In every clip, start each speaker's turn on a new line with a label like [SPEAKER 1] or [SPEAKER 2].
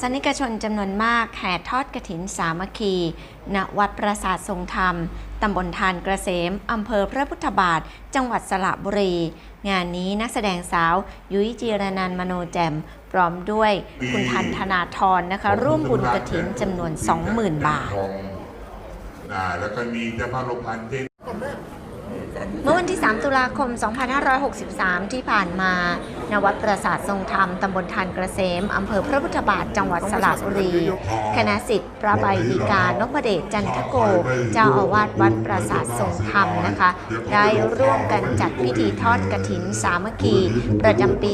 [SPEAKER 1] สนิกชนจำนวนมากแห่ทอดกระถินสามัคคี ณ วัดปราสาททรงธรรม ตำบลทานกระเสม อำเภอพระพุทธบาท จังหวัดสระบุรี งานนี้นักแสดงสาว ยุ้ยจีรนันท์มโนแจมพร้อมด้วยคุณทันธนาธรนะคะ ร่วมบุญกระถินจำนวน 20,000 บาท
[SPEAKER 2] ทองอ่าแล้วก็มีเจ้าพระโลพันเทศ
[SPEAKER 1] เมื่อวัน ที่ 3 ตุลาคม 2563 ที่ผ่านมา ณ วัดปราสาททรงธรรม ตำบลทานกระเสม อำเภอพระพุทธบาท จังหวัดสระบุรี คณะสิทธิ์พระใบดีกานพเดชจันทโก เจ้าอาวาสวัดปราสาททรงธรรมนะคะ ได้ร่วมกันจัดพิธีทอดกระถินสามัคคี ประจำปี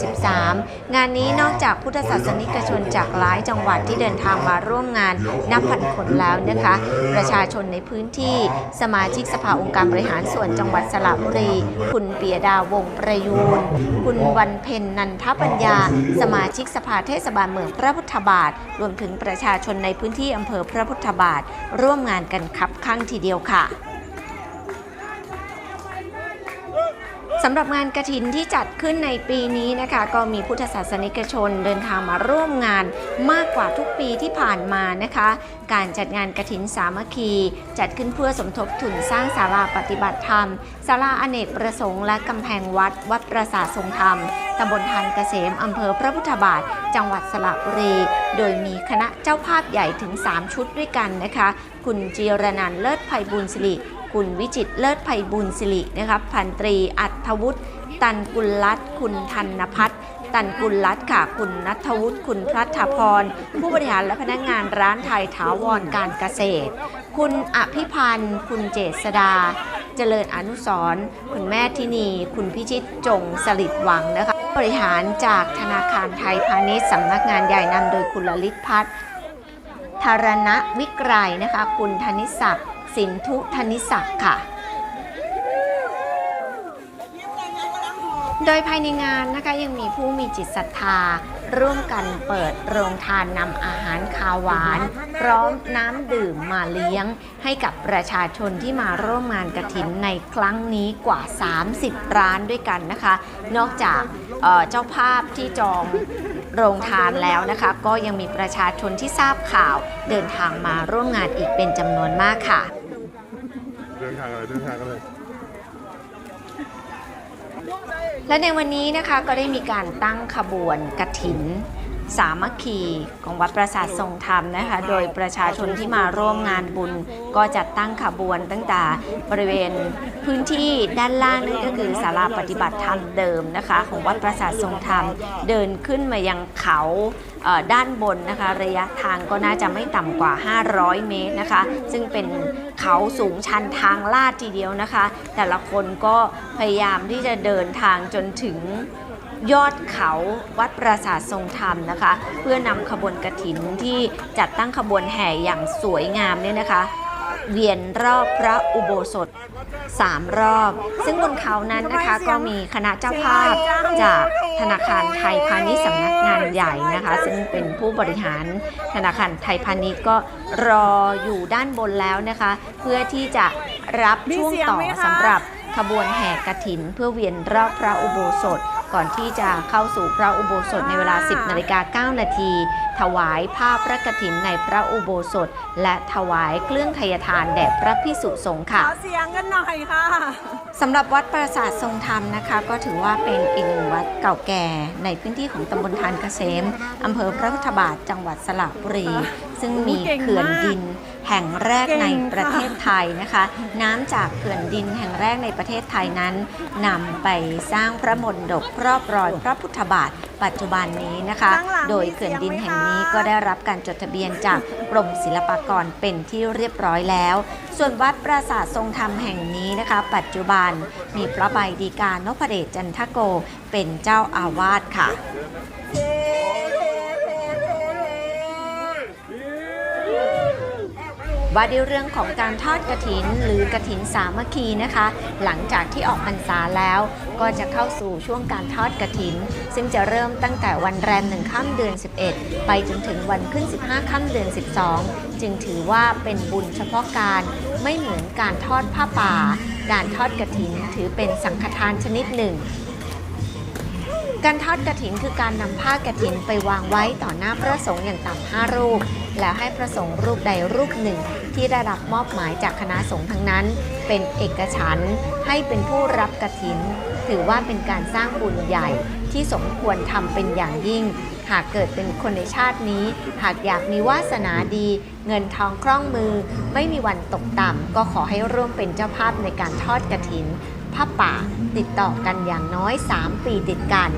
[SPEAKER 1] 2563 งานนี้นอกจากพุทธศาสนิกชนจากหลายจังหวัดที่เดินทางมาร่วมงานนับพันคนแล้วนะคะ ประชาชนในพื้นที่ สมาชิกสภาองค์การบริหารส่วนจังหวัดสระบุรี คุณเปียดาวงประยูน คุณวันเพ็ญนันทปัญญา สมาชิกสภาเทศบาลเมืองพระพุทธบาท รวมถึงประชาชนในพื้นที่อำเภอพระพุทธบาท ร่วมงานกันคับข้างทีเดียวค่ะ สำหรับงานกระถินที่จัดขึ้นในปีนี้นะคะ ก็มีพุทธศาสนิกชนเดินทางมาร่วมงานมากกว่าทุกปีที่ผ่านมานะคะ การจัดงานกระถินสามัคคี จัดขึ้นเพื่อสมทบทุนสร้างศาลาปฏิบัติธรรมศาลาอเนกประสงค์และกำแพงวัด วัดประสาททรงธรรมตำบลทานเกษมอำเภอพระพุทธบาท จังหวัดสระบุรี โดยมีคณะเจ้าภาพใหญ่ถึง 3 ชุดด้วยกันนะคะ คุณจีรนันเลิศภัยบุญสิริ คุณวิจิตเลิศภัยบุญสิรินะครับพันตรีอัธวุฒิตันกุลรัตน์คุณธันพัฒน์ตันกุลรัตน์ค่ะ คุณนัทวุฒิคุณพัฒพร ผู้บริหารและพนักงานร้านไทยถาวรการเกษตร คุณอภิพันธ์ คุณเจษดา เจริญอนุสรคุณแม่ทินี คุณพิชิตจงสลิดหวังนะคะ บริหารจากธนาคารไทยพาณิชย์สำนักงานใหญ่นำโดยคุณลลิตพัฒน์ธารณวิกรายนะคะ คุณธนิศักดิ์ สินทุธนิศักดิ์ค่ะ โดยภายในงานนะคะยังมีผู้มีจิตศรัทธา ร่วมกันเปิดโรงทานนำอาหารคาวหวาน พร้อมน้ำดื่มมาเลี้ยง ให้กับประชาชนที่มาร่วมงานกระถินในครั้งนี้กว่า 30 ร้านด้วยกันนะคะ นอกจากเเจ้าภาพที่จองโรงทานแล้วนะคะ ก็ยังมีประชาชนที่ทราบข่าว เดินทางมาร่วมงานอีกเป็นจำนวนมากค่ะ
[SPEAKER 3] เดินทางกันเลยเดินทางกันเลย
[SPEAKER 1] และในวันนี้นะคะก็ได้มีการตั้งขบวนกระถิน สามัคคีของวัดประสาททรงธรรมนะคะ โดยประชาชนที่มาร่วมงานบุญก็จะตั้งขบวนตั้งแต่บริเวณพื้นที่ด้านล่างนั่นก็คือศาลาปฏิบัติธรรมเดิมนะคะ ของวัดประสาททรงธรรมเดินขึ้นมายังเขาด้านบนนะคะ ระยะทางก็น่าจะไม่ต่ำกว่า 500 เมตรนะคะ ซึ่งเป็นเขาสูงชันทางลาดทีเดียวนะคะ แต่ละคนก็พยายามที่จะเดินทางจนถึง ยอดเขาวัดปราสาททรงธรรมนะคะ เพื่อนำขบวนกระถินที่จัดตั้งขบวนแห่อย่างสวยงามเนี่ยนะคะ เวียนรอบพระอุโบสถ3รอบ ซึ่งบนเขานั้นนะคะก็มีคณะเจ้าภาพจากธนาคารไทยพาณิชย์สำนักงานใหญ่นะคะ ซึ่งเป็นผู้บริหารธนาคารไทยพาณิชย์ก็รออยู่ด้านบนแล้วนะคะ เพื่อที่จะรับช่วงต่อสำหรับขบวนแห่กระถินเพื่อเวียนรอบพระอุโบสถ ก่อนที่จะเข้าสู่พระอุโบสถในเวลา 10นาฬิกา9นาทีถวายผ้าพระกฐินในพระอุโบสถ และถวายเครื่องทยทานแด่พระพิสุสงฆ์ค่ะ
[SPEAKER 4] ขอเสียงกันหน่อยค่ะ
[SPEAKER 1] สำหรับวัดปราสาททรงธรรมนะคะ ก็ถือว่าเป็นอีกหนึ่งวัดเก่าแก่ในพื้นที่ของตำบลทานเกษมอำเภอพระพุทธบาทจังหวัดสระบุรี ซึ่งมีเขื่อนดิน แห่งแรกในประเทศไทยนะคะ น้ำจากเขื่อนดินแห่งแรกในประเทศไทยนั้นนำไปสร้างพระมณฑปรอบรอยพระพุทธบาทปัจจุบันนี้นะคะ
[SPEAKER 4] ข้างหลัง
[SPEAKER 1] โดยเขื่อนดินแห่งนี้ก็ได้รับการจดทะเบียนจากกรมศิลปากรเป็นที่เรียบร้อยแล้ว ส่วนวัดปราสาททรงธรรมแห่งนี้นะคะ ปัจจุบันมีพระใบดีกานพเดชจันทโกเป็นเจ้าอาวาสค่ะ ว่าด้วยเรื่องของการทอดกระถินหรือกระถินสามัคคีนะคะ หลังจากที่ออกพรรษาแล้ว ก็จะเข้าสู่ช่วงการทอดกระถิน ซึ่งจะเริ่มตั้งแต่วันแรมหนึ่งค่ำเดือน 11 ไปจนถึงวันขึ้น 15ค่ำเดือน 12 จึงถือว่าเป็นบุญเฉพาะการไม่เหมือนการทอดผ้าป่า การทอดกระถินถือเป็นสังฆทานชนิดหนึ่งการทอดกระถินคือการนำผ้ากระถินไปวางไว้ต่อหน้าพระสงฆ์อย่างต่ำห้ารูป แล้วให้พระสงฆ์รูปใดรูปหนึ่ง ที่ได้รับมอบหมายจากคณะสงฆ์ทั้งนั้น เป็นเอกฉันท์ให้เป็นผู้รับกระถิน ถือว่าเป็นการสร้างบุญใหญ่ที่สมควรทำเป็นอย่างยิ่ง หากเกิดเป็นคนในชาตินี้ หากอยากมีวาสนาดี เงินทองคล่องมือ ไม่มีวันตกต่ำก็ขอให้ร่วมเป็นเจ้าภาพในการทอดกระถินผ้าป่าติดต่อกันอย่างน้อย 3 ปีติดกัน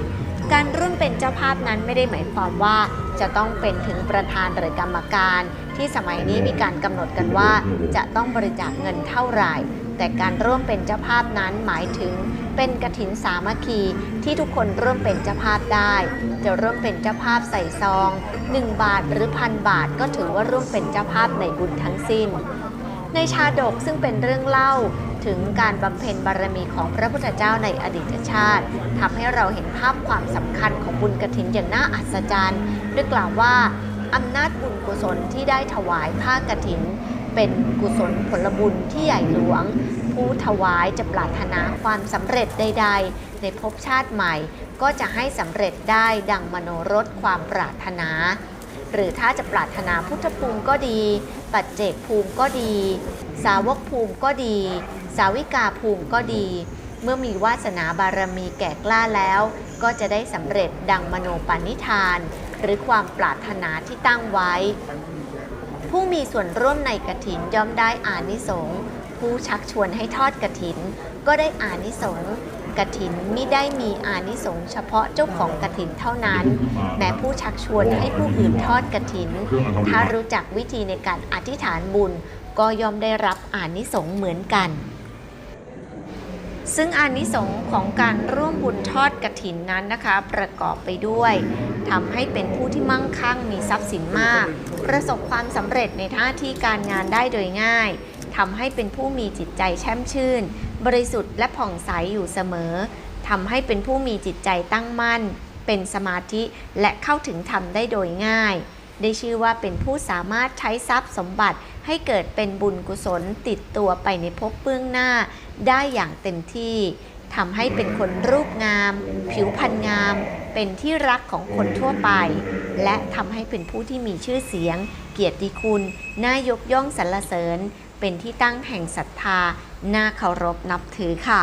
[SPEAKER 1] การร่วมเป็นเจ้าภาพนั้นไม่ได้หมายความว่าจะต้องเป็นถึงประธานหรือกรรมการ ที่สมัยนี้มีการกำหนดกันว่า จะต้องบริจาคเงินเท่าไหร่ แต่การร่วมเป็นเจ้าภาพนั้นหมายถึงเป็นกฐินสามัคคีที่ทุกคนร่วมเป็นเจ้าภาพได้ จะร่วมเป็นเจ้าภาพใส่ซอง 1 บาทหรือพันบาทก็ถือว่าร่วมเป็นเจ้าภาพในบุญทั้งสิ้น ในชาดกซึ่งเป็นเรื่องเล่า ถึงการบำเพ็ญบารมีของพระพุทธเจ้าในอดีตชาติทำให้เราเห็นภาพความสำคัญของบุญกฐินอย่างน่าอัศจรรย์ด้วยกล่าวว่าอำนาจบุญกุศลที่ได้ถวายผ้ากฐิน เป็นกุศลผลบุญที่ใหญ่หลวง ผู้ถวายจะปรารถนาความสำเร็จใด ๆ ในภพชาติใหม่ ก็จะให้สำเร็จได้ดังมโนรสความปรารถนา หรือถ้าจะปรารถนาพุทธภูมิก็ดี ปัจเจกภูมิก็ดี สาวกภูมิก็ดี สาวิกาภูมิก็ดี เมื่อมีวาสนาบารมีแก่กล้าแล้ว ก็จะได้สำเร็จดังมโนปณิธาน หรือความปรารถนาที่ตั้งไว้ ผู้มีส่วนร่วมในกฐินย่อมได้อานิสงส์ผู้ชักชวนให้ทอดกฐิน ก็ได้อานิสงส์กฐินมิได้มีอานิสงส์เฉพาะเจ้าของกฐินเท่านั้น แม้ผู้ชักชวนให้ผู้อื่นทอดกฐิน ถ้ารู้จักวิธีในการอธิษฐานบุญ ก็ย่อมได้รับอานิสงส์เหมือนกัน ซึ่งอานิสงส์ของการร่วมบุญทอดกฐินนั้นนะคะ ประกอบไปด้วยทำให้เป็นผู้ที่มั่งคั่งมีทรัพย์สินมาก ประสบความสำเร็จในหน้าที่การงานได้โดยง่ายทำให้เป็นผู้มีจิตใจแช่มชื่น บริสุทธิ์และผ่องใสอยู่เสมอทำให้เป็นผู้มีจิตใจตั้งมั่น เป็นสมาธิและเข้าถึงธรรมได้โดยง่าย ได้ชื่อว่าเป็นผู้สามารถใช้ทรัพย์สมบัติให้เกิดเป็นบุญกุศลติดตัวไปในภพเบื้องหน้า ได้อย่างเต็มที่ทำให้เป็นคนรูปงาม ผิวพรรณงาม เป็นที่รักของคนทั่วไป และทำให้เป็นผู้ที่มีชื่อเสียง เกียรติคุณ น่ายกย่องสรรเสริญ เป็นที่ตั้งแห่งศรัทธา น่าเคารพนับถือค่ะ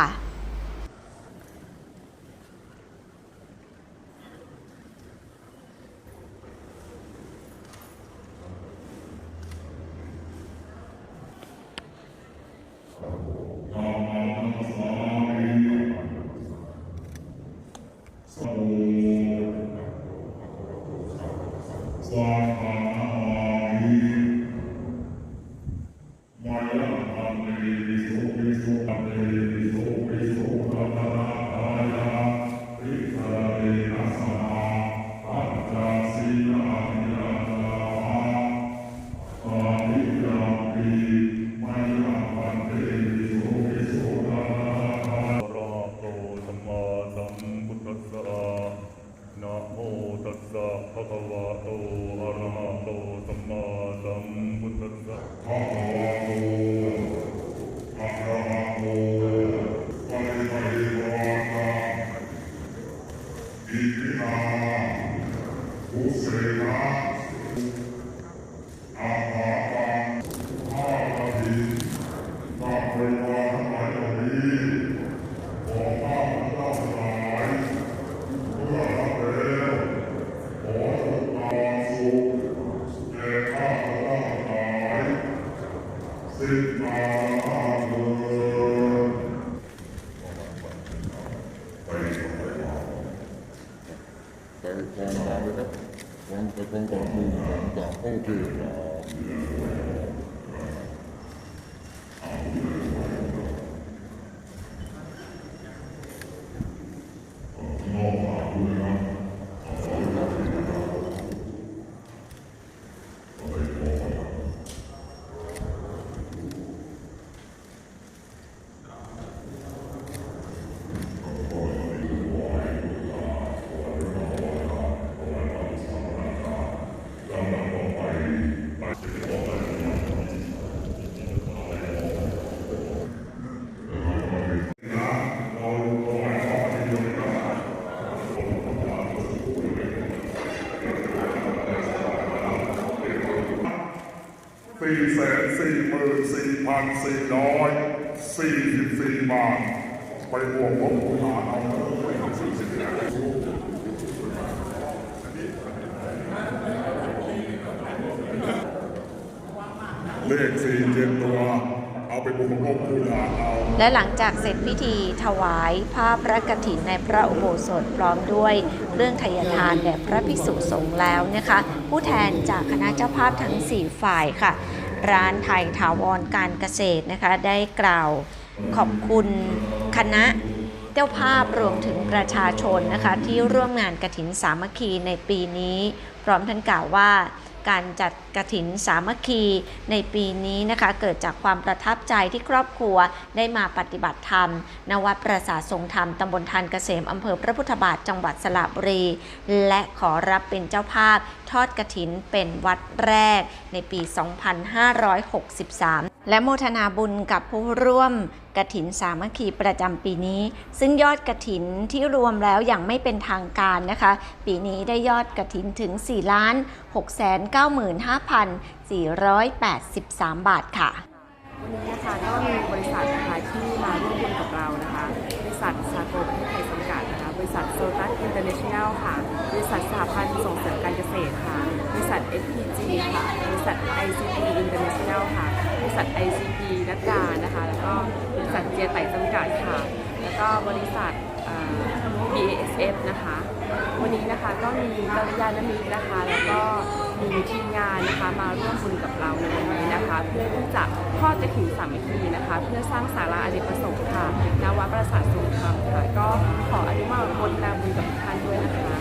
[SPEAKER 4] อิมินาอุเส
[SPEAKER 3] นะอา
[SPEAKER 4] ภาปังข้ากฐินข้าบริวาทั้งหลายเหล่านี้ขอข้าพเจ้าทั้งหลายเมื่อรับแล้วขอจงความสุขแก่ข้าพเจ้าทั้งหลายสิ้นกาลเถิดไปไปมา
[SPEAKER 5] ไปกองมาเลยครับวางไปกองก่อนมือ ของจากโสี่
[SPEAKER 4] แสนสี่หมื่นสี่พันสี่ร้อยสี่สิบสี่บาท ไปบวกลบคูณหารเอาเลขสี่เจ็ดตัวเอาไปบวกลบคูณหารเอา
[SPEAKER 1] และหลังจากเสร็จพิธีถวายผ้าพพระกฐินในพระอุโบสถพร้อมด้วยเครื่องทยทานแด่พระภิกษุสงฆ์แล้วนะคะ ผู้แทนจากคณะเจ้าภาพทั้ง 4 ฝ่ายค่ะ ร้านไทยถาวรการเกษตรนะคะ ได้กล่าวขอบคุณคณะเจ้าภาพรวมถึงประชาชนนะคะ ที่ร่วมงานกระถินสามัคคีในปีนี้ พร้อมทั้งกล่าวว่า การจัดกระถินสามัคคีในปีนี้นะคะ เกิดจากความประทับใจที่ครอบครัวได้มาปฏิบัติธรรม นวัดประสาทรงธรรมตำบลทานเกษมอำเภอพระพุทธบาทจังหวัดสระบุรี และขอรับเป็นเจ้าภาพทอดกระถินเป็นวัดแรกในปี 2563และโมทนาบุญกับผู้ร่วมกฐินสามัคคีประจำปีนี้ ซึ่งยอดกฐินที่รวมแล้วอย่างไม่เป็นทางการนะคะ ปีนี้ได้ยอดกฐินถึง 4 ล้าน695,483 บาทค่ะ
[SPEAKER 6] วันนี้นะคะก็มีบริษัทนะคะที่มาร่วมบุญกับเรานะคะ บริษัทซาโกประเทศไทยจำกัดนะคะ บริษัทโซตัสอินเตอร์เนชั่นแนลค่ะ บริษัทสหพันธ์ส่งเสริมการเกษตรค่ะ บริษัท FPG ค่ะ บริษัท ICP International ค่ะ บริษัท ICP นักการนะคะ แล้วก็บริษัทเจียไต่จำกัดค่ะ แล้วก็บริษัท BASF นะคะ วันนี้นะคะก็มีกัลยาณมิตรนะคะ แล้วก็มีทีมงานนะคะมาร่วมบุญกับเราในวันนี้นะคะ เพื่อที่จะทอดกระถิ่นสามัคคีนะคะ เพื่อสร้างสาระอเนกประสงค์ค่ะนวัดประสาทสงครามค่ะ ก็ขออนุโมทนาบุญกับท่านด้วยนะคะ